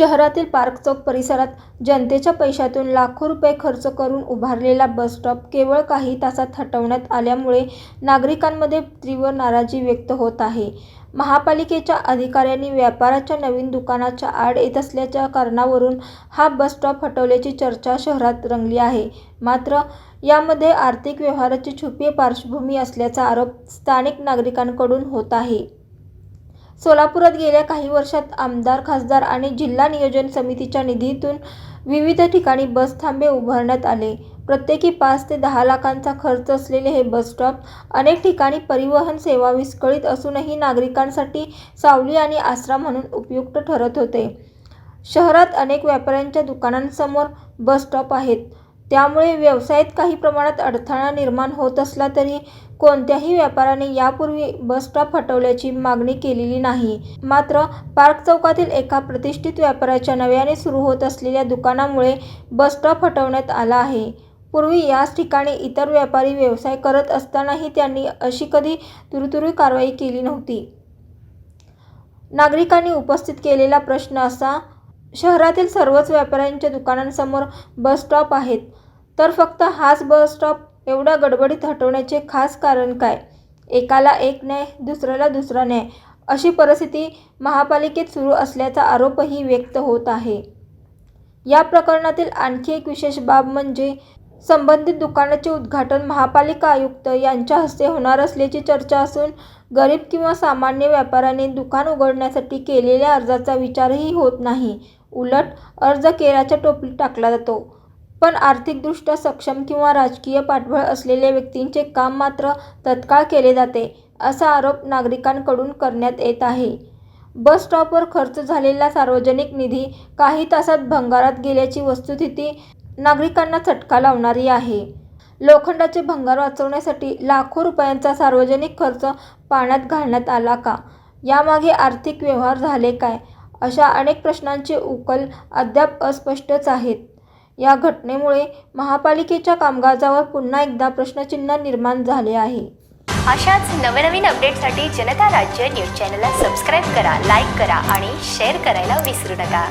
शहरातील पार्क चौक परिसरात जनतेच्या पैशातून लाखो रुपये खर्च करून उभारलेला बस स्टॉप केवळ काही तासात हटवण्यात आल्यामुळे नागरिकांमध्ये तीव्र नाराजी व्यक्त होत आहे. महापालिकेच्या अधिकाऱ्यांनी व्यापाराच्या नवीन दुकानाच्या आड येत असल्याच्या कारणावरून हा बस स्टॉप हटवल्याची चर्चा शहरात रंगली आहे. मात्र यामध्ये आर्थिक व्यवहाराची छुपी पार्श्वभूमी असल्याचा आरोप स्थानिक नागरिकांकडून होत आहे. सोलापुरात गेल्या काही वर्षात आमदार खासदार आणि जिल्हा नियोजन समितीच्या निधीतून विविध ठिकाणी बस थांबे उभारण्यात आले. प्रत्येकी पाच ते दहा लाखांचा खर्च असलेले हे बस स्टॉप अनेक ठिकाणी परिवहन सेवा विस्कळीत असूनही नागरिकांसाठी सावली आणि आसरा म्हणून उपयुक्त ठरत होते. शहरात अनेक व्यापाऱ्यांच्या दुकानांसमोर बस स्टॉप आहेत. त्यामुळे व्यवसायात काही प्रमाणात अडथळा निर्माण होत असला तरी कोणत्याही व्यापाऱ्याने यापूर्वी बस स्टॉप हटवल्याची मागणी केलेली नाही. मात्र पार्क चौकातील एका प्रतिष्ठित व्यापाऱ्याच्या नव्याने सुरू होत असलेल्या दुकानामुळे बसस्टॉप हटवण्यात आला आहे. पूर्वी याच ठिकाणी इतर व्यापारी व्यवसाय करत असतानाही त्यांनी अशी कधी तुरुतुरू कारवाई केली नव्हती. नागरिकांनी उपस्थित केलेला प्रश्न असा शहरातील सर्वच व्यापाऱ्यांच्या दुकानांसमोर बस स्टॉप आहेत. तर फक्त हाच बस स्टॉप एवढ्या गडबडीत हटवण्याचे खास कारण काय? एकाला एक न्याय दुसऱ्याला दुसरा न्याय अशी परिस्थिती महापालिकेत सुरू असल्याचा आरोपही व्यक्त होत आहे. या प्रकरणातील आणखी एक विशेष बाब म्हणजे संबंधित दुकानाचे उद्घाटन महापालिका आयुक्त यांच्या हस्ते होणार असल्याची चर्चा असून गरीब किंवा सामान्य व्यापाऱ्याने दुकान उघडण्यासाठी केलेल्या अर्जाचा विचारही होत नाही. उलट अर्ज केराच्या टोपलीत टाकला जातो. पण आर्थिकदृष्ट्या सक्षम किंवा राजकीय पाठबळ असलेल्या व्यक्तींचे काम मात्र तत्काळ केले जाते असा आरोप नागरिकांकडून करण्यात येत आहे. बस स्टॉपवर खर्च झालेला सार्वजनिक निधी काही तासात भंगारात गेल्याची वस्तुस्थिती नागरिकांना चटका लावणारी आहे. लोखंडाचे भंगार वाचवण्यासाठी लाखो रुपयांचा सार्वजनिक खर्च पाण्यात घालण्यात आला का? यामागे आर्थिक व्यवहार झाले काय? अशा अनेक प्रश्नांचे उकल अद्याप अस्पष्टच आहेत. या घटनेमुळे महापालिकेच्या कामकाजावर पुन्हा एकदा प्रश्नचिन्ह निर्माण झाले आहे. अशाच नवनवीन अपडेटसाठी जनता राज्य न्यूज चॅनलला सबस्क्राईब करा लाईक करा आणि शेअर करायला विसरू नका.